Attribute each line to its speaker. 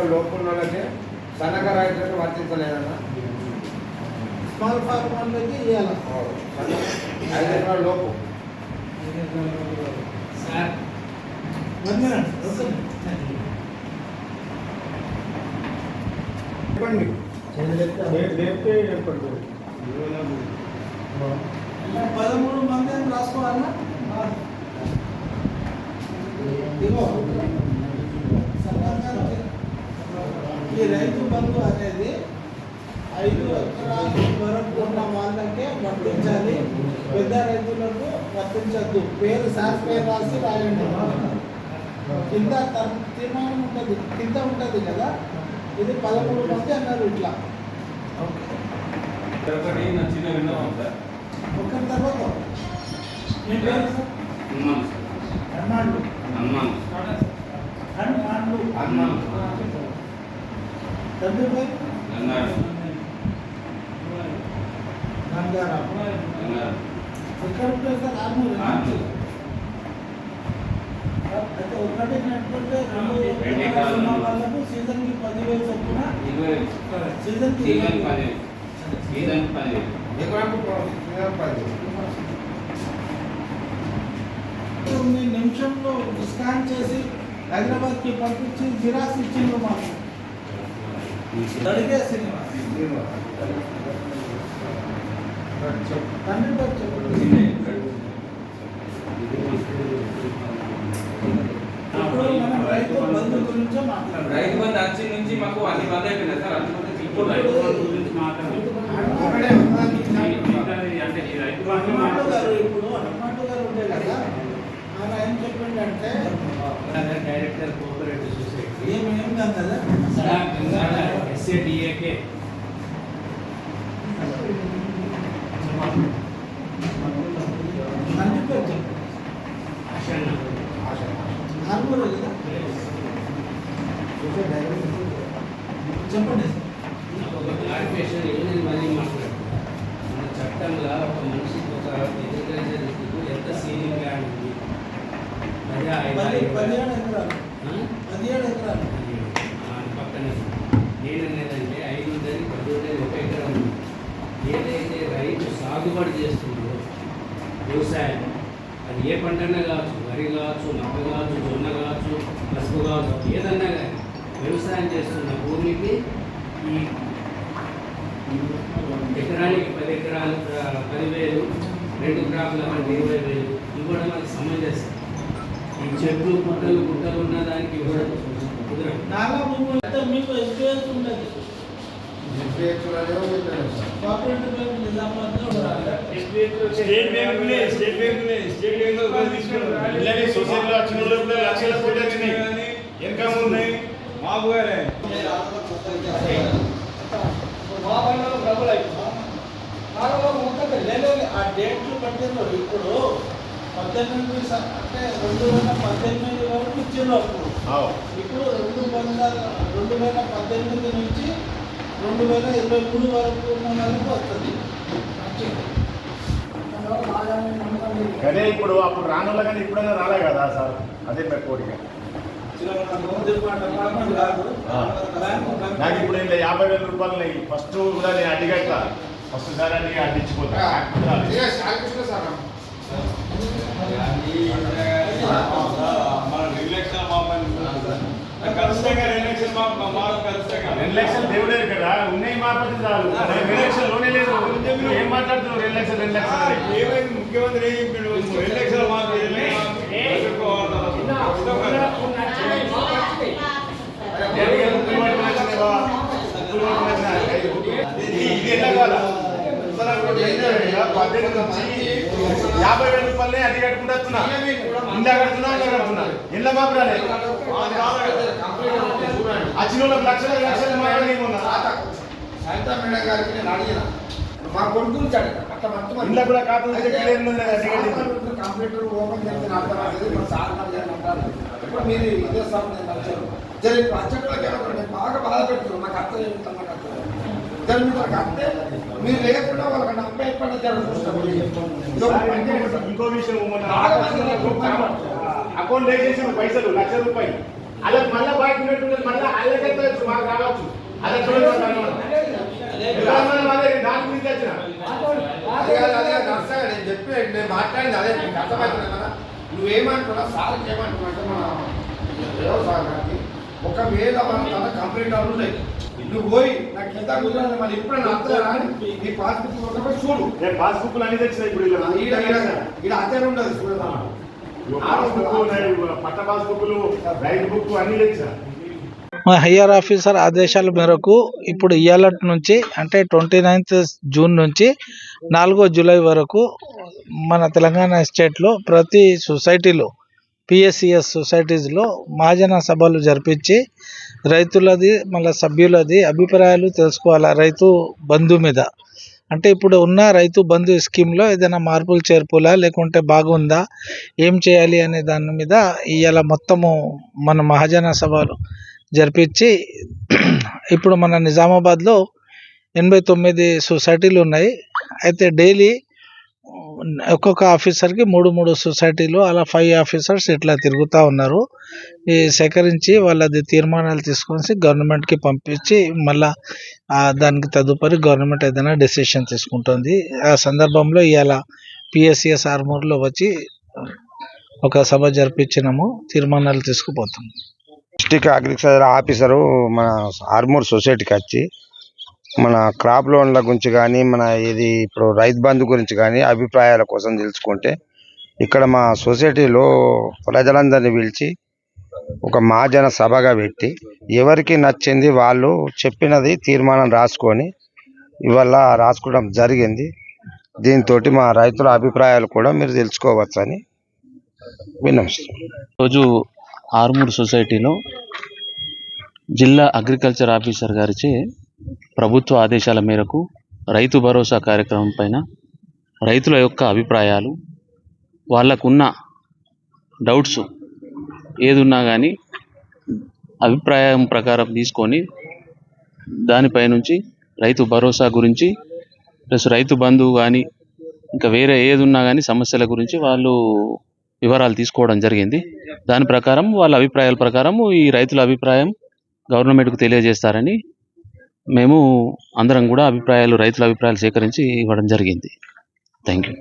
Speaker 1: ఎకరాల లోపు వాళ్ళకి సన్నకారు రైతులకు వర్తించలేదన్న.
Speaker 2: స్మాల్ ఫార్మ్ వాళ్ళకి ఇవ్వాలి
Speaker 1: ఐదు ఎకరాల లోపు.
Speaker 3: సార్
Speaker 1: చెప్పండి.
Speaker 2: పదమూడు మంది అని రాసుకోవాలా ఇగో సన్నకారు ఈ రైతు బంధు అనేది ఐదు ఎకరాల వరకు ఉన్న వాళ్ళకే వర్తించాలి పెద్ద రైతులకు వర్తించద్దు. పేరు సార్ పేరు రాసి రాయండి. కింద తర్- తీర్మానం ఉంటుంది. కింద ఉంటుంది కదా? ఇది పదమూడు మంది అన్నారు ఇట్లా. ఒకరి తర్వాత. హనుమాన్లు.
Speaker 4: హనుమాన్.
Speaker 2: హనుమాన్లు.
Speaker 1: హనుమాన్.
Speaker 2: తండ్రి పేరు?
Speaker 4: గంగాడు
Speaker 2: నిమిషంలో స్కాన్ చేసి హైదరాబాద్కి పంపించి జిరాక్స్ ఇచ్చిండ్రు మాకు అడిగే సినిమా
Speaker 1: చెప్పు
Speaker 2: తండ్రి పేరు చెప్పండి ఇప్పుడు మనం రైతు బంధు
Speaker 4: వచ్చి నుంచి మాకు అన్ని బంద్ అయిపోయినాయి సార్ అందుకోసం ఇప్పుడు రైతు బంధు గురించి అంటే ఈ రైతు బంధు
Speaker 2: హనుమాటు గారు ఇప్పుడు హనుమాటు గారు ఉండే కదా ఆయన ఏం చెప్పిండంటే
Speaker 3: డైరెక్టర్ కోఆపరేటివ్ సొసైటీ
Speaker 2: ఏం ఏం కాదు కదా
Speaker 3: ఎస్ఏడిఏకే
Speaker 2: తండ్రి పేరు చెప్పండి
Speaker 3: అషన్న
Speaker 1: ఆశ
Speaker 2: ఆర్మూరు కదా
Speaker 1: చూసే డైరెక్ట్
Speaker 2: చెప్పండి.
Speaker 3: మన చట్టంలో ఒక మనిషికి ఒక అగ్రికల్చర్ ఎంత సీలింగ్ ల్యాండ్ ఉంది
Speaker 2: పదిహేడు ఎకరాలు.
Speaker 3: ఆ?
Speaker 2: పదిహేడు ఎకరాలు
Speaker 3: పక్కనే. నేననేదంటే ఐదు ఉండేది పది ఉండేది ఒక ఎకరం ఉంది. ఏదైతే రైతు సాగుబడి చేస్తుందో వ్యవసాయం అది ఏ పంటైనా కావచ్చు వరి కావచ్చు మక్క కావచ్చు జొన్న కావచ్చు పసుపు కావచ్చు ఏదన్నా కానీ వ్యవసాయం చేస్తున్న భూమికి ఈ ఎకరానికి పది ఎకరాలు పదివేలు రెండు గ్రాముల ఇరవై వేలు ఇవ్వడం మనకి సమంజసం. ఈ చెట్లు పుట్టలు గుట్టలు ఉన్న దానికి ఇవ్వడం కుదరదు.
Speaker 2: నాలా మీకు ఎక్స్పీరియన్స్ ఉంటుంది కోఆపరేటివ్ బ్యాంక్ నిజామాబాద్లో ఉండాలి
Speaker 5: state bank state bank state బ్యాంక్లో సొసైటీలో వచ్చిన కూడా లక్షల కోట్లు వచ్చినాయి. ఇన్కమ్ ఉన్నాయి. మాకు వేరే.
Speaker 2: ఆ డేట్లు పెట్టిండ్రు ఇప్పుడు పద్దెనిమిది అంటే రెండు వేల పద్దెనిమిది వరకు ఇచ్చిండ్రు అప్పుడు ఇప్పుడు రెండు వందల రెండు వేల పద్దెనిమిది నుంచి రెండు వేల ఇరవై మూడు వరకు ఉన్న వస్తుంది.
Speaker 5: అదే ఇప్పుడు అప్పుడు రానుల కానీ ఇప్పుడైనా రాలే కదా సార్? అదే మీ కోరిక. నాకు ఇప్పుడు ఇంట్లో యాభై వేల రూపాయలు ఫస్ట్ కూడా నేను అడిగట్ల. ఫస్ట్ సార్ అని అడ్డించిపోతా
Speaker 1: సార్ సార్
Speaker 6: మన రిలేషన్ మా పని ఖచ్చితంగా
Speaker 5: రెండు లక్షలు దేవుడే కదా ఉన్నాయి మాపతి చాలు. రెండు లక్షలు లోనే లేదు. ఏం మాట్లాడుతున్నావు? లక్షలు అని?
Speaker 6: ఏమైంది? ముఖ్యమంత్రి ఏం చెప్పిండు? రిలేషన్ మాకు.
Speaker 5: ఇది- ఇది ఎట్లా కావాలా? పద్దెనిమిది యాభై వేల రూపాయలే అది కట్టుకుంటూ వస్తున్నా. ఇందా కడుతున్నా ఇందా కడుతున్నా. ఇళ్ళ మాకు రాలే వచ్చిన వాళ్ళకి లక్షల లక్షలు మాట్లాడేమన్నా
Speaker 1: సాయంత్రం మేడం గారికి నేను అడిగిన మా మొత్తం
Speaker 5: ఇంట్లో కూడా కదా.
Speaker 1: కంప్యూటర్ ఓపెన్ చేస్తే అర్థమవుతుంది మా సార్ నాకు ఏమన్నా అంటారు? ఇప్పుడు మీరు ఇదే సార్ నేను వచ్చాను జర ఇప్పుడు అచ్చట్లకి బాగా బాధ పెడుతున్నారు నాకు అర్థం ఏమిటో నాకు అర్థం దాని మీద అత్తే మీరు లేకుండా వాళ్ళకి నమ్మకం ఎక్కడ
Speaker 5: ఇంకో విషయం అకౌంట్ వేసేసి పైసలు లక్ష రూపాయలు అలా మళ్ళీ బయట ఉన్నట్టు మళ్ళీ అల్లకెత్తే మాకు రావచ్చు అది దాని గురించి వచ్చిన.
Speaker 7: అదే కాదు, నేను చెప్పి నేను మాట్లాడింది అదే నీకు అర్థమవుతుంది కదా. నువ్వేమంటున్నా సార్ ఏమంటున్నా అంటే మన ఒకవేళ మన తన కంప్లీట్ ఉన్నాయి నువ్వు పోయి నాకు ఎంత కుదరదు మరి ఇప్పుడు నా అర్థం నీ పాస్బుక్ ఒకటి చూడు.
Speaker 5: నేను పాస్బుక్లు అన్ని తెచ్చిన ఇప్పుడు
Speaker 7: ఈడ అదే ఉండదు చూడదా
Speaker 5: పాస్బుక్ పట్ట పాస్బుక్లు రైతు బుక్ అన్ని తెచ్చా
Speaker 8: మా హయ్యర్ ఆఫీసర్ ఆదేశాల మేరకు ఇప్పుడు ఇవాళ నుంచి అంటే ట్వంటీ నైన్త్ జూన్ నుంచి నాలుగో జూలై వరకు మన తెలంగాణ స్టేట్లో ప్రతి సొసైటీలో పిఎస్సిఎస్ సొసైటీస్లో మహాజన సభలు జరిపించి రైతులది మళ్ళీ సభ్యులది అభిప్రాయాలు తెలుసుకోవాలి రైతు బంధు మీద. అంటే ఇప్పుడు ఉన్న రైతు బంధు స్కీమ్లో ఏదైనా మార్పులు చేర్పులా లేకుంటే బాగుందా? ఏం చేయాలి అనే దాని మీద ఇవాళ మొత్తము మన మహాజన సభలు జరిపించి ఇప్పుడు మన నిజామాబాద్లో ఎనభై తొమ్మిది సొసైటీలు ఉన్నాయి. అయితే డైలీ ఒక్కొక్క ఆఫీసర్కి మూడు మూడు సొసైటీలు అలా ఫైవ్ ఆఫీసర్స్ ఇట్లా తిరుగుతూ ఉన్నారు. ఈ సేకరించి వాళ్ళది తీర్మానాలు తీసుకొని గవర్నమెంట్కి పంపించి మళ్ళా దానికి తదుపరి గవర్నమెంట్ ఏదైనా డెసిషన్ తీసుకుంటుంది. ఆ సందర్భంలో ఇవాళ పిఎస్సిఎస్ ఆర్మూర్లో వచ్చి ఒక సభ జరిపించినాము తీర్మానాలు తీసుకుపోతాం
Speaker 1: డిస్టిక్ అగ్రికల్చర్ ఆఫీసరు మన ఆర్మూర్ సొసైటీకి వచ్చి మన క్రాప్ లోన్ల గురించి కానీ మన ఇది ఇప్పుడు రైతు బంధు గురించి కానీ అభిప్రాయాల కోసం తెలుసుకుంటే ఇక్కడ మా సొసైటీలో ప్రజలందరినీ పిలిచి ఒక మహాజన సభగా పెట్టి ఎవరికి నచ్చింది వాళ్ళు చెప్పినది తీర్మానం రాసుకొని ఇవాళ రాసుకోవడం జరిగింది. దీంతో మా రైతుల అభిప్రాయాలు కూడా మీరు తెలుసుకోవచ్చని విన్నవిస్తున్నాం.
Speaker 9: రోజు ఆర్మూర్ సొసైటీలో జిల్లా అగ్రికల్చర్ ఆఫీసర్ గారిచే ప్రభుత్వ ఆదేశాల మేరకు రైతు భరోసా కార్యక్రమం పైన రైతుల యొక్క అభిప్రాయాలు వాళ్ళకున్న డౌట్స్ ఏదున్నా కానీ అభిప్రాయం ప్రకారం తీసుకొని దానిపై నుంచి రైతు భరోసా గురించి ప్లస్ రైతు బంధువు కానీ ఇంకా వేరే ఏది ఉన్నా కానీ సమస్యల గురించి వాళ్ళు వివరాలు తీసుకోవడం జరిగింది. దాని ప్రకారం వాళ్ళ అభిప్రాయాల ప్రకారం ఈ రైతుల అభిప్రాయం గవర్నమెంట్కు తెలియజేస్తారని మేము అందరం కూడా అభిప్రాయాలు రైతుల అభిప్రాయాలు సేకరించి ఇవ్వడం జరిగింది. Thank you